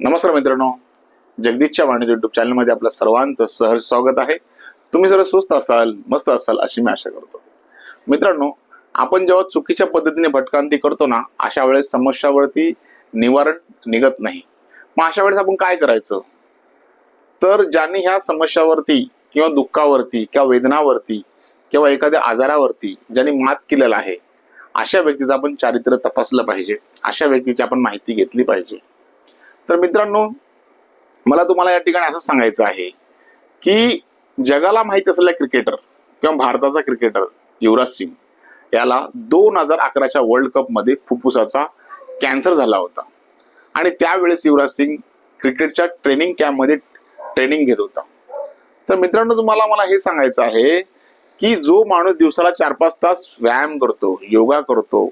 नमस्कार मित्रांनो. जगदीशच्या वाणी युट्यूब चॅनलमध्ये आपल्या सर्वांचं सहर्ष स्वागत आहे. तुम्ही सर्व स्वस्त असाल मस्त असाल अशी मी आशा करतो. मित्रांनो आपण जेव्हा चुकीच्या पद्धतीने भटकांती करतो ना अशा वेळेस समस्यावरती निवारण निघत नाही. मग अशा वेळेस आपण काय करायचं? तर ज्यांनी ह्या समस्यावरती किंवा दुःखावरती किंवा वेदनावरती किंवा एखाद्या आजारावरती ज्यांनी मात केलेला आहे अशा व्यक्तीचं आपण चारित्र्य तपासलं पाहिजे. अशा व्यक्तीची आपण माहिती घेतली पाहिजे. तर मित्रांनो मला तुम्हाला या ठिकाणी असं सांगायचं आहे की जगाला माहीत असलेला क्रिकेटर किंवा भारताचा क्रिकेटर युवराज सिंग याला दोन हजार अकराच्या वर्ल्ड कपमध्ये फुफ्फुसाचा कॅन्सर झाला होता. आणि त्यावेळेस युवराज सिंग क्रिकेटच्या ट्रेनिंग कॅम्पमध्ये ट्रेनिंग घेत होता. तर मित्रांनो तुम्हाला मला हे सांगायचं आहे की जो माणूस दिवसाला चार पाच तास व्यायाम करतो योगा करतो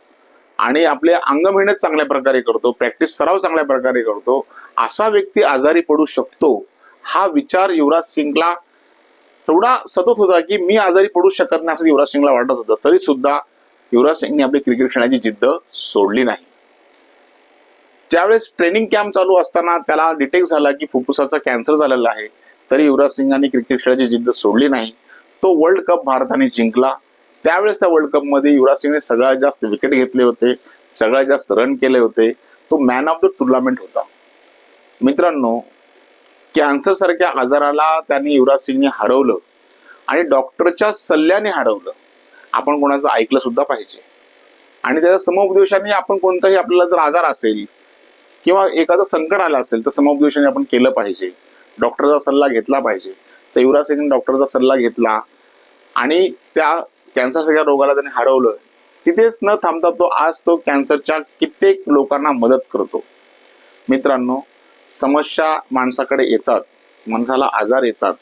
आणि आपले अंग मेहनत चांगल्या प्रकारे करतो प्रॅक्टिस सराव चांगल्या प्रकारे करतो असा व्यक्ती आजारी पडू शकतो. हा विचार युवराज सिंगला एवढा सतत होता की मी आजारी पडू शकत नाही असं युवराज सिंगला वाटत होतं. तरी सुद्धा युवराज सिंगने आपली क्रिकेट खेळण्याची जिद्द सोडली नाही. ज्यावेळेस ट्रेनिंग कॅम्प चालू असताना त्याला डिटेक्ट झाला की फुफ्फुसाचा कॅन्सर झालेला आहे तरी युवराज सिंगांनी क्रिकेट खेळाची जिद्द सोडली नाही. तो वर्ल्ड कप भारताने जिंकला. त्यावेळेस त्या वर्ल्ड कपमध्ये युवराज सिंगने सगळ्यात जास्त विकेट घेतले होते सगळ्यात जास्त रन केले होते. तो मॅन ऑफ द टुर्नामेंट होता. मित्रांनो कॅन्सर सारख्या आजाराला त्यांनी युवराज सिंगने हरवलं आणि डॉक्टरच्या सल्ल्याने हरवलं. आपण कोणाचं ऐकलं सुद्धा पाहिजे. आणि त्याच्या समुपदेशाने आपण कोणताही आपल्याला जर आजार असेल किंवा एखादं संकट आलं असेल तर समुपदेशाने आपण केलं पाहिजे. डॉक्टरचा सल्ला घेतला पाहिजे. तर युवराज सिंगने डॉक्टरचा सल्ला घेतला आणि त्या कॅन्सर सगळ्या रोगाला त्याने हरवलं. तिथेच न थांबता तो आज तो कॅन्सरच्या कित्येक लोकांना मदत करतो. मित्रांनो समस्या माणसाकडे येतात. माणसाला आजार येतात.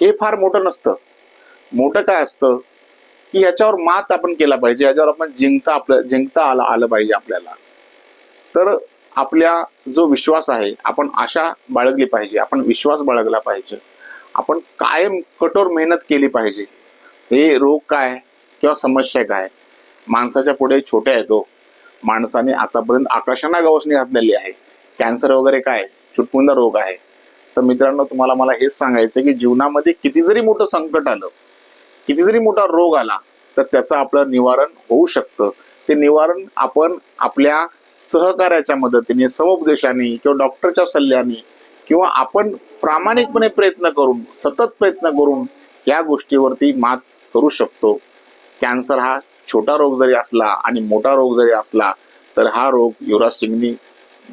हे फार मोठं नसतं. मोठं काय असतं? की ह्याच्यावर मात आपण केला पाहिजे. याच्यावर आपण जिंकता आपलं जिंकता आलं आलं पाहिजे आपल्याला. तर आपल्या जो विश्वास आहे आपण आशा बाळगली पाहिजे. आपण विश्वास बाळगला पाहिजे. आपण कायम कठोर मेहनत केली पाहिजे. हे रोग काय किंवा समस्या काय माणसाच्या पुढे छोट्या येतो हो. माणसाने आतापर्यंत आकाशांना गवसणी घातलेली आहे. कॅन्सर वगैरे काय चुटकुंदा रोग आहे. तर मित्रांनो तुम्हाला मला हेच सांगायचं की जीवनामध्ये किती जरी मोठं संकट आलं किती जरी मोठा रोग आला तर त्याचं आपलं निवारण होऊ शकतं. ते निवारण आपण आपल्या सहकार्याच्या मदतीने समुपदेशाने किंवा डॉक्टरच्या सल्ल्याने किंवा आपण प्रामाणिकपणे प्रयत्न करून सतत प्रयत्न करून या गोष्टीवरती मात करू शकतो. कॅन्सर हा छोटा रोग जरी असला आणि मोठा रोग जरी असला तर हा रोग युवराज सिंगनी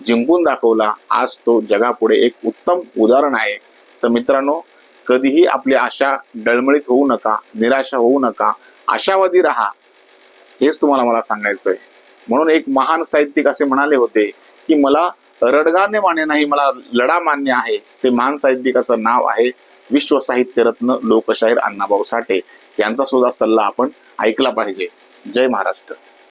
जिंकून दाखवला. आज तो जगापुढे एक उत्तम उदाहरण आहे. तर मित्रांनो कधीही आपली आशा डळमळीत होऊ नका निराशा होऊ नका आशावादी राहा. हेच तुम्हाला मला सांगायचं आहे म्हणून एक महान साहित्यिक असे म्हणाले होते की मला रडगाने मान्य नाही मला लढा मान्य आहे. ते महान साहित्यिकाचं नाव आहे विश्व साहित्य रत्न लोकशाहीर अण्णाभाऊ साठे यांचा सुद्धा सल्ला आपण ऐकला पाहिजे. जय महाराष्ट्र.